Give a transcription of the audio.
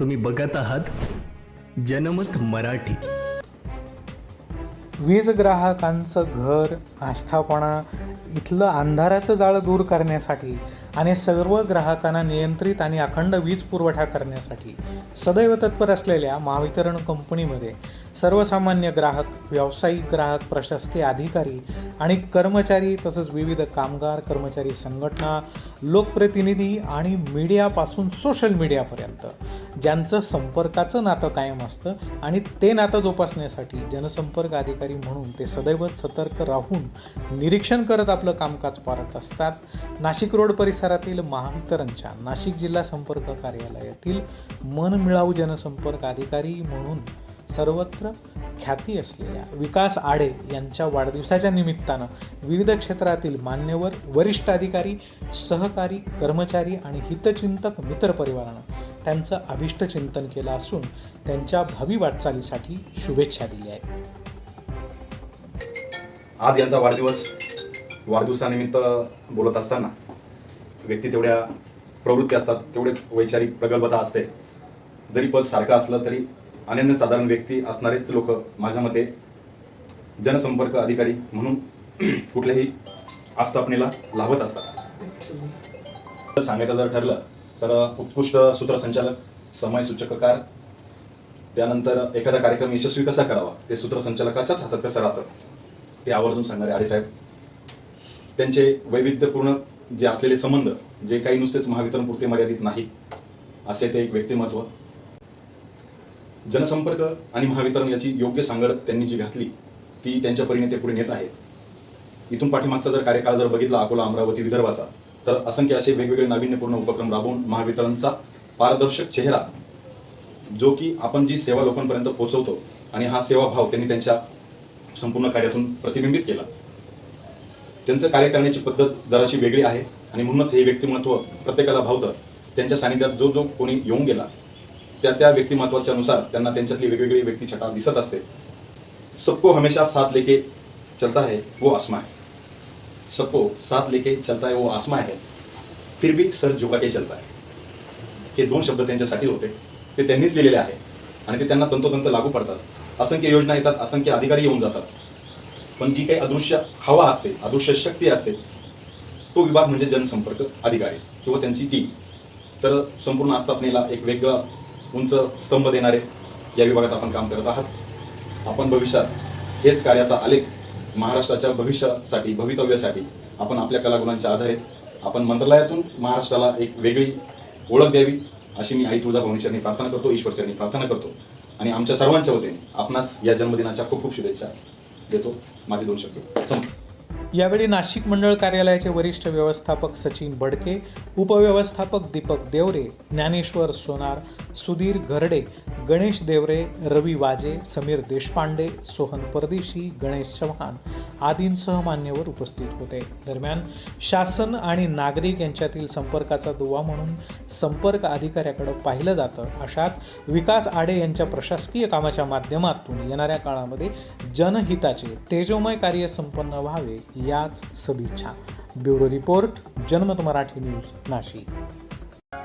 तुम्ही बघत आहात जनमत मराठी. वीज ग्राहकांचं घर आस्थापना इथलं अंधाराचं जाळं दूर करण्यासाठी आणि सर्व ग्राहकांना नियंत्रित आणि अखंड वीज पुरवठा करण्यासाठी सदैव तत्पर असलेल्या महावितरण कंपनीमध्ये सर्वसामान्य ग्राहक व्यावसायिक ग्राहक प्रशासकीय अधिकारी आणि कर्मचारी तसंच विविध कामगार कर्मचारी संघटना लोकप्रतिनिधी आणि मीडियापासून सोशल मीडियापर्यंत ज्यांचं संपर्काचं नातं कायम असतं आणि ते नातं जोपासण्यासाठी जनसंपर्क अधिकारी म्हणून ते सदैव सतर्क राहून निरीक्षण करत आपलं कामकाज पारत असतात. नाशिक रोड परिसरातील महावितरणच्या नाशिक जिल्हा संपर्क कार्यालयातील मनमिळावू जनसंपर्क अधिकारी म्हणून सर्वत्र ख्याती असलेल्या विकास आडे यांच्या वाढदिवसाच्या निमित्तानं विविध क्षेत्रातील मान्यवर वरिष्ठ अधिकारी सहकारी कर्मचारी आणि हितचिंतक मित्रपरिवारानं त्यांचं अभिष्ट चिंतन केलं असून त्यांच्या भावी वाटचालीसाठी शुभेच्छा दिल्या आहेत. आज यांचा वाढदिवस वाढदिवसानिमित्त बोलत असताना व्यक्ती तेवढ्या प्रवृत्ती असतात तेवढेच वैचारिक प्रगल्भता असते. जरी पद सारखं असलं तरी अनन्यसाधारण व्यक्ती असणारेच लोक माझ्या मते जनसंपर्क अधिकारी म्हणून कुठल्याही आस्थापनेला लाभत असतात. तर सांगायचं जर ठरलं तर उत्कृष्ट सूत्रसंचालक समय सूचककार त्यानंतर एखादा कार्यक्रम यशस्वी कसा करावा ते सूत्रसंचालकाच्याच हातात कसं राहतं ते आवर्जून सांगणारे आडेसाहेब त्यांचे वैविध्यपूर्ण जे असलेले संबंध जे काही नुसतेच महावितरणपुरते मर्यादित नाही असे ते एक व्यक्तिमत्व जनसंपर्क आणि महावितरण याची योग्य सांगड त्यांनी जी घातली ती त्यांच्या परीने ते पुढे नेत आहेत. इथून पाठीमागचा जर कार्यकाळ जर बघितला अकोला अमरावती विदर्भाचा तर असंख्य असे वेगवेगळे नाविन्यपूर्ण उपक्रम राबवून महावितरणचा पारदर्शक चेहरा जो की आपण जी सेवा लोकांपर्यंत पोहोचवतो आणि हा सेवाभाव त्यांनी त्यांच्या संपूर्ण कार्यातून प्रतिबिंबित केला. त्यांचं कार्य करण्याची पद्धत जराशी वेगळी आहे आणि म्हणूनच हे व्यक्तिमत्व प्रत्येकाला भावतं. त्यांच्या सानिध्यात जो जो कोणी येऊन गेला त्या त्या व्यक्तिमत्वाच्या नुसार त्यांना त्यांच्यातली वेगवेगळी व्यक्तिछटा दिसत असते. सबको हमेशा साथ लेके चलता है वो आसमा है. सबको साथ लेके चलता है वो आसमा है. फिर भी सर झुका के चलता है. हे दोन शब्द त्यांच्यासाठी होते. ते त्यांनीच लिहिलेले आहे. आणि ते त्यांना तंतोतंत लागू पडतात. असंख्य योजना येतात असंख्य अधिकारी येऊन जातात. पण जी काही अदृश्य हवा असते अदृश्य शक्ती असते तो विभाग म्हणजे जनसंपर्क अधिकारी किंवा त्यांची टीम तर संपूर्ण आस्थापनेला एक वेगळं उंच स्तंभ देणारे या विभागात आपण काम करत आहात. आपण भविष्यात हेच कार्याचा आलेख महाराष्ट्राच्या भविष्यासाठी भवितव्यासाठी आपण आपल्या कलागुणांच्या आधारे आपण मंत्रालयातून महाराष्ट्राला एक वेगळी ओळख द्यावी अशी मी आई तुळजाभवानीचरणी प्रार्थना करतो ईश्वरचरणी प्रार्थना करतो. आणि आमच्या सर्वांच्या वतीने आपणास या जन्मदिनाच्या खूप खूप शुभेच्छा देतो. माझे दोन शब्द. यावेळी नाशिक मंडळ कार्यालयाचे वरिष्ठ व्यवस्थापक सचिन बडके उपव्यवस्थापक दीपक देवरे ज्ञानेश्वर सोनार सुधीर घरडे गणेश देवरे रवी वाजे समीर देशपांडे सोहन परदेशी गणेश चव्हाण आदींसह मान्यवर उपस्थित होते. दरम्यान शासन आणि नागरिक यांच्यातील संपर्काचा दुवा म्हणून संपर्क अधिकाऱ्याकडे पाहिलं जातं. अशात विकास आडे यांच्या प्रशासकीय कामाच्या माध्यमातून येणाऱ्या काळामध्ये जनहिताचे तेजोमय कार्य संपन्न व्हावे याच सदिच्छा. ब्युरो रिपोर्ट जनमत मराठी न्यूज नाशिक.